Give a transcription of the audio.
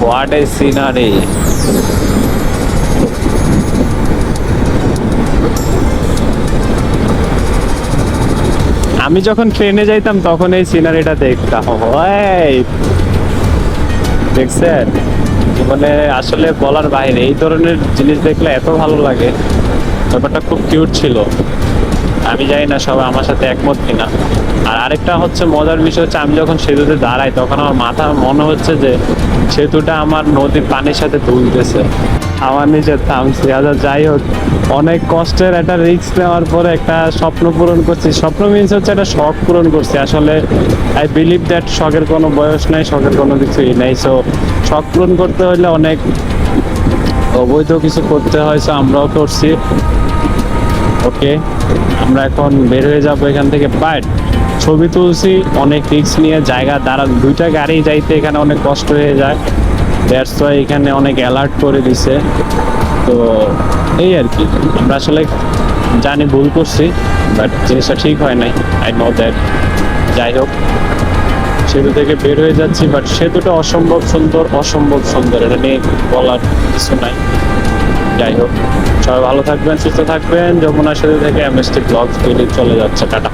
What a scenery আমি যখন ট্রেনে যাইতাম, তখন এই সিনারিটা দেখতাম। দেখছেন? মানে আসলে বলার বাইরে এই ধরনের জিনিস দেখলে এত ভালো লাগে। ব্যাপারটা খুব কিউট ছিল। আমি জানি না সবাই আমার সাথে একমত কিনা। আর আরেকটা হচ্ছে মজার বিষয় হচ্ছে আমি যখন সেতুতে দাঁড়াই, তখন আমার মাথা মনে হচ্ছে যে সেতুটা আমার নদীর পানির সাথে তুলতেছে আমার নিজে থামছি। আচ্ছা যাই হোক, অনেক কষ্টের একটা রিস্ক নেওয়ার পরে একটা স্বপ্ন পূরণ করছি। স্বপ্ন মিনস হচ্ছে একটা শখ পূরণ করছি। আসলে আই বিলিভ দ্যাট শখের কোনো বয়স নাই, শখের কোনো কিছুই নেই। সো শখ পূরণ করতে হলে অনেক অবৈধ কিছু করতে হয়। So, আমরাও করছি। ওকে আমরা এখন বের হয়ে যাব এখান থেকে। বাট ছবি তুলছি, অনেক রিস্ক নিয়ে জায়গা দাঁড়া, দুইটা গাড়ি যাইতে এখানে অনেক কষ্ট হয়ে যায়। দ্যাটস এখানে অনেক অ্যালার্ট করে দিছে। তো এই আর কি, আমরা আসলে জানি ভুল করছি বাট জিনিসটা ঠিক হয় নাই আই নো দ্যাট যাই হোক, সেতু থেকে বের হয়ে যাচ্ছি বাট সেতুটা অসম্ভব সুন্দর অসম্ভব সুন্দর, এটা নিয়ে বলার কিছু নাই। যাই হোক, সবাই ভালো থাকবেন, সুস্থ থাকবেন। যমুনা সেতু থেকে এমএসটি ব্লগ চলে যাচ্ছে, টাটা।